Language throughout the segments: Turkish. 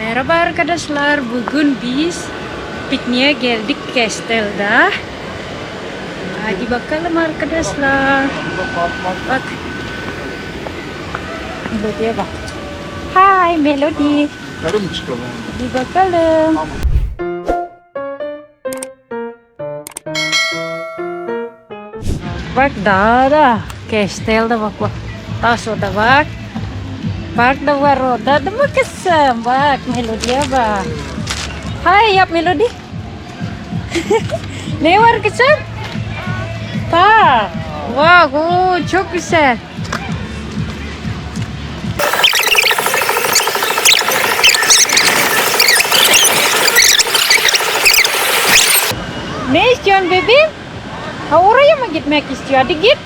Merhaba arkadaşlar. Bugün biz pikniğe geldik Kestel'da. Hadi bakalım arkadaşlar. Bak. Melody'ye bak. Hai Melody. Yukarı mı çıkalım? Hadi bakalım. Bak daha da Kestel'da bak bak. Tas udah bak. Bak da var roda da mı kızım? Bak Melody'ye bak. Hai yap Melody. ne var kızım? Bak. Wow, oo, çok güzel. Ne istiyorsun bebeğim? Ha oraya mı gitmek istiyor? Hadi git.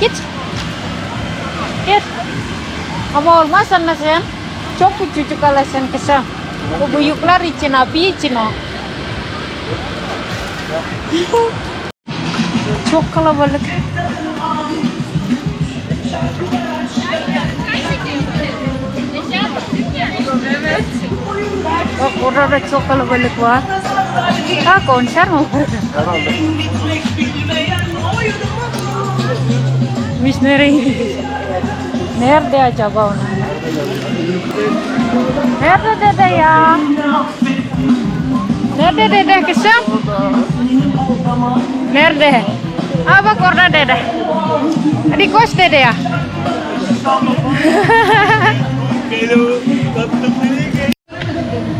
Git. Git. Ama olmaz anne sen. Çok küçücük alasan kızım. Bu büyükler için abi için o. Çok kalabalık. Bak orada da çok kalabalık var. Ha konser mi var? Herhalde. Biz nereye gidiyoruz? Nerede acaba onlar? Nerede dede ya? Nerede dede kızım? Nerede? Aa bak orada dede. Hadi koş dede ya.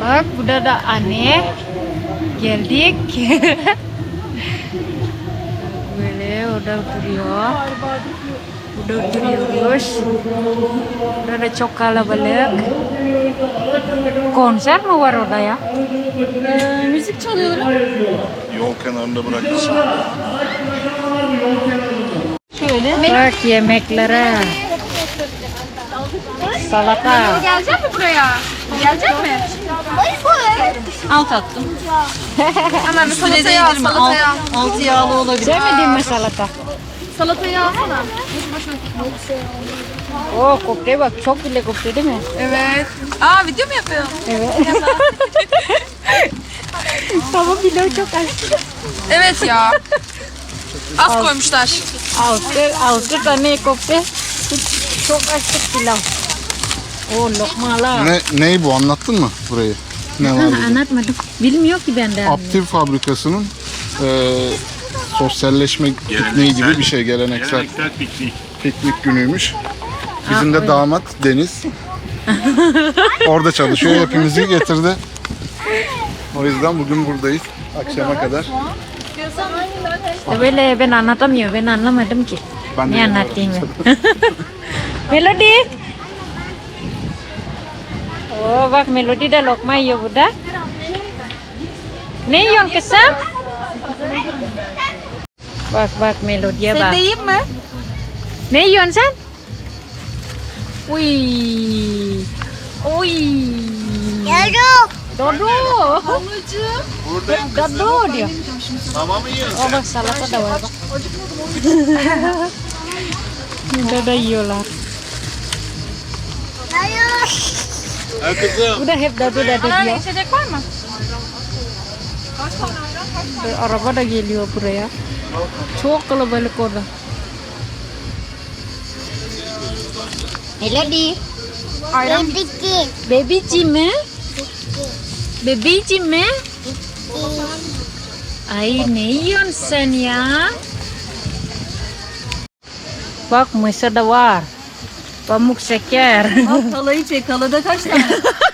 Bak burada da anne. Geldik. Böyle orada duruyor. Burada da çok kalabalık. Konser mi var orada ya? müzik çalıyorlar. Yol kenarında bırakmışım. Şöyle. Bak yemeklere. Salata. Gelecek mi buraya? Gelecek mi? Al tatlım. Hemen bir salatayı al, salatayı al. Altı yağlı olabilir. Sevmedin mi salata? Salatayı alsana. Oo köfte bak çok bile köfte değil mi? Evet. Aa video mu yapıyorsun? Evet. Ama pilav çok az. Evet ya. Az koymuşlar. Altı, altı tane köfte. Çok az pilav. Oo lokmalar. Ne, ney bu anlattın mı burayı? Ne var burada? Anlatmadım. Bilmiyor ki benden. Aptiv fabrikasının e, sosyalleşme pikniği gibi bir şey geleneksel Geleneksel piknik. piknik günüymüş. Bizim de damat Deniz. Orada çalışıyor. Hepimizi getirdi. O yüzden bugün buradayız. Akşama kadar. Böyle ben anlatamıyorum. Ben anlamadım ki. Ben ne anlatayım ben? Melody. Oh bak Melody de lokma yiyor burada. Ne yiyorsun kızım? Bak bak Melody'ye bak. yiyeyim mi? Ne yiyorsun sen? Uy. Uy. Dodo. Ablacığım. Dodo diyor. Mama mı yiyorsun? Oh bak salata da var bak. Burada da yiyorlar. Ha kızım. Bu da hep dadu dadu Anneanne diyor. içecek var mı? Araba da geliyor buraya. Çok kalabalık orada. Melody. Ayran. Bebici mi? Bebici mi? Ay ne yiyorsun sen ya? Bak mısır da var. Pamuk şeker. Bak kalayı çek. Kalada kaç tane?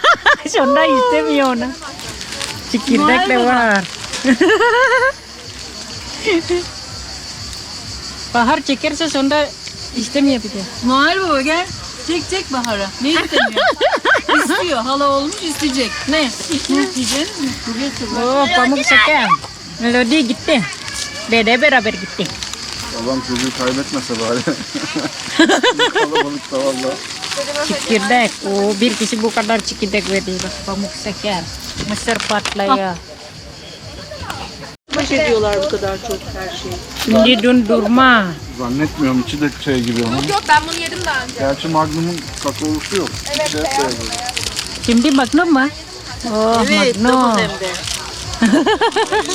Sonda istemiyor ona. Çekirdek de var. Bahar çekerse sonda istemiyor bir de. Noel Baba gel. Çek çek Bahar'a. Ne istemiyor? İstiyor. Hala olmuş isteyecek. Ne? Ne isteyeceksin mi? Oh pamuk şeker. Melodi gitti. Dede beraber gitti. Babam çocuğu kaybetmese bari. Kalabalık da valla. Çekirdek. Oh bir kişi bu kadar çekirdek verdi. Bak pamuk şeker. Mısır patlıyor. Baş ediyorlar bu kadar çok her şeyi. Şimdi dondurma. Zannetmiyorum içi de şey gibi ama. Yok ben bunu yedim daha önce. Gerçi Magnum'un kakaolusu yok. Evet, şey beyaz. Şimdi Magnum mu? Oh, Evet, Magnum. hem de.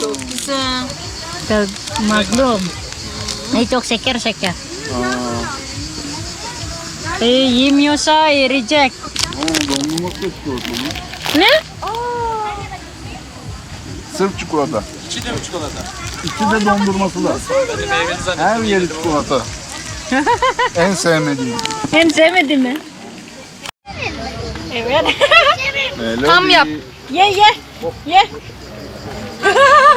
Çok güzel. Magnum. Ay, çok şeker şeker. Eh, yemiyorsa eh, reject. Dondurma mı? Ne? Sırf çikolata. İçi de mi çikolata? İçi de dondurması da. Her yeri çikolata. en sevmediğim. En sevmedi mi? Evet. Tam yap. ye ye. Ye.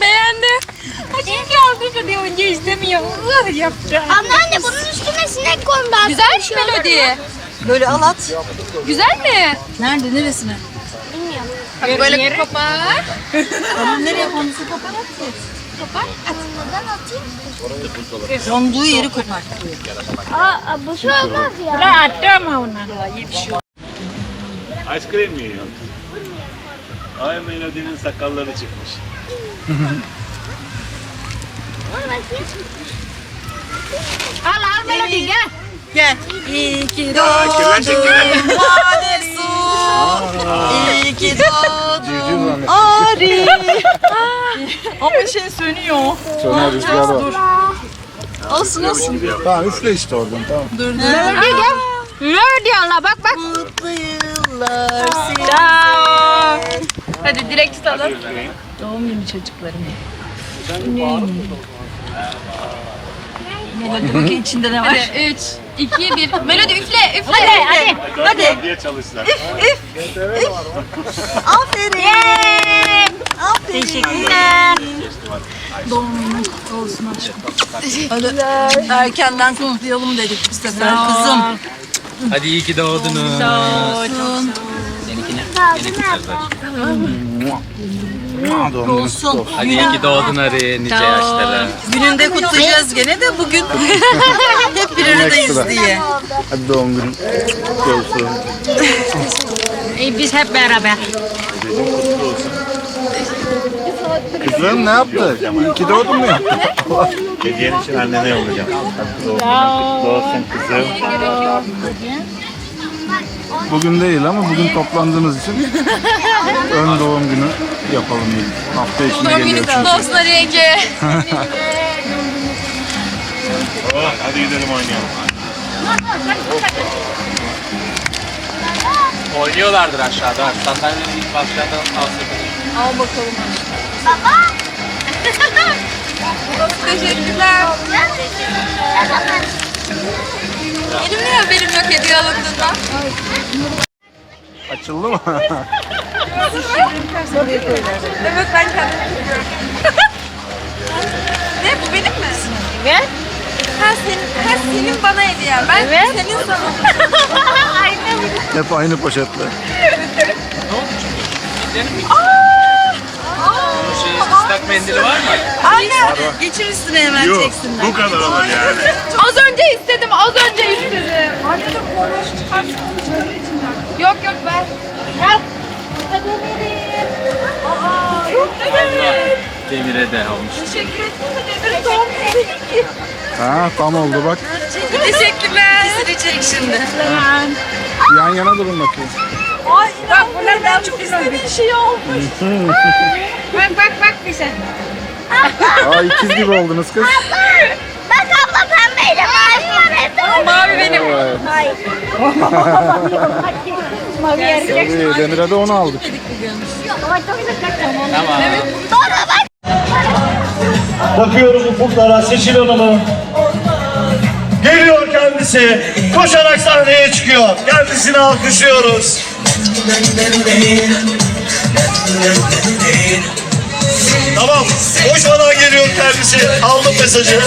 Beğendi. Çünkü aldı diye önce istemiyor. Uh, yaptı. Anneanne bunun üstüne sinek koy ben. Güzelmiş melodi. Böyle al at. Güzel mi? Nerede, neresine? Bilmiyorum. Böyle kopar. Tamam nereye konusu kopar at. Neden atayım? Donduğu yeri kopar. Aa, bu şey olmaz ya. Udah ada mau nak. Ice cream mi yiyorsun? Ay Melody'nin sakalları çıkmış. Al al melodi gel. Gel. İyi ki şekeri. Vade su. İyi ki doğdun. Ari. Ama şey sönüyor. Sonra rüzgar var. Olsun olsun. Tamam üfle işte oradan tamam. Dur dur. Melodi gel. Melodi Allah bak bak. Mutlu yıllar Ciao. Hadi direkt tutalım. Doğum günü çocuklarım. Melodi bakın içinde ne var? Hadi 3, 2, 1. Melodi üfle, üfle. Hadi hadi. Hadi. Diye çalıştılar. Aferin. Aferin. Teşekkürler. Doğum olsun aşkım. Hadi erkenden kutlayalım dedik bu sefer kızım. Hadi iyi ki doğdunuz. Olsun. Aa, doğum günün kutlu olsun. Hadi iyi ki doğdun Ari nice yaşlara. Gününde kutlayacağız gene de bugün hep bir aradayız diye. Hadi doğum günün kutlu olsun. Eh, Biz hep beraber. Kızım ne yaptı? İyi ki doğdun mu ya? Hediyen için annene yollayacağım. Hadi doğum günün kutlu olsun kızım. Bugün değil ama bugün toplandığınız için ön doğum günü yapalım dedik. Hafta içinde geliyor çünkü. olsun Ali yenge. Oh, hadi gidelim oynayalım. Oynuyorlardır aşağıda. Sandalyenin ilk başlarından alsın. Al bakalım. Teşekkürler. Benim niye haberim yok hediye alındığından? Açıldı mı? Evet ben kendim ne bu benim mi? Evet. Ha senin, ha senin bana hediyen. Ben Evet. senin sana. Hep aynı poşetle. Şey, ıslak mendili var mı? Anne geçir üstüne hemen Yok, çeksinler. bu kadar olur yani. Az önce istedim, az önce istedim. Anne de konuş, Yok yok ver. Demire de olmuş. Teşekkür ederim. Günü. Ha tam oldu bak. Teşekkürler. Kesilecek şimdi. Yan yana durun bakayım. Ay bak bunlardan çok istediğin şey olmuş. Bak bak bak bize. Aa ikiz gibi oldunuz kız. Bak pembeyle mavi var evde. Mavi benim. Evet. Mavi erkek. Tabii Demir'e de onu aldık. Bakıyoruz ufuklara Seçil Hanım'ı. Geliyor kendisi. Koşarak sahneye çıkıyor. Kendisini alkışlıyoruz. Tamam. Koşmadan geliyor kendisi. Aldım mesajı.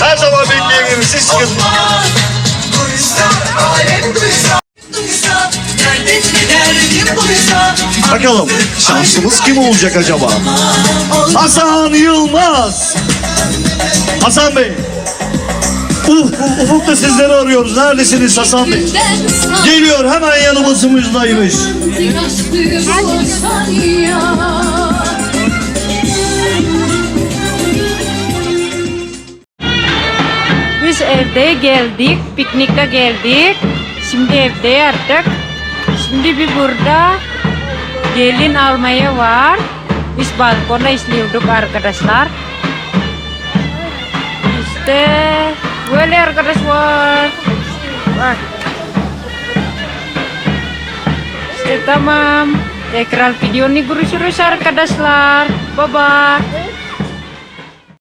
Her zaman beklediğim gibi siz çıkın. Bakalım şansımız kim olacak acaba? Hasan Yılmaz. Hasan Bey. Uf, ufukta sizleri arıyoruz. Neredesiniz Hasan Bey? Geliyor hemen yanımızımızdaymış. Evde geldik, piknikte geldik. Şimdi evde yattık. Şimdi bir burada gelin almaya var. Biz balkona izliyorduk arkadaşlar. İşte böyle arkadaşlar. Bak. İşte tamam. Tekrar video guru suruh arkadaşlar. Bye bye.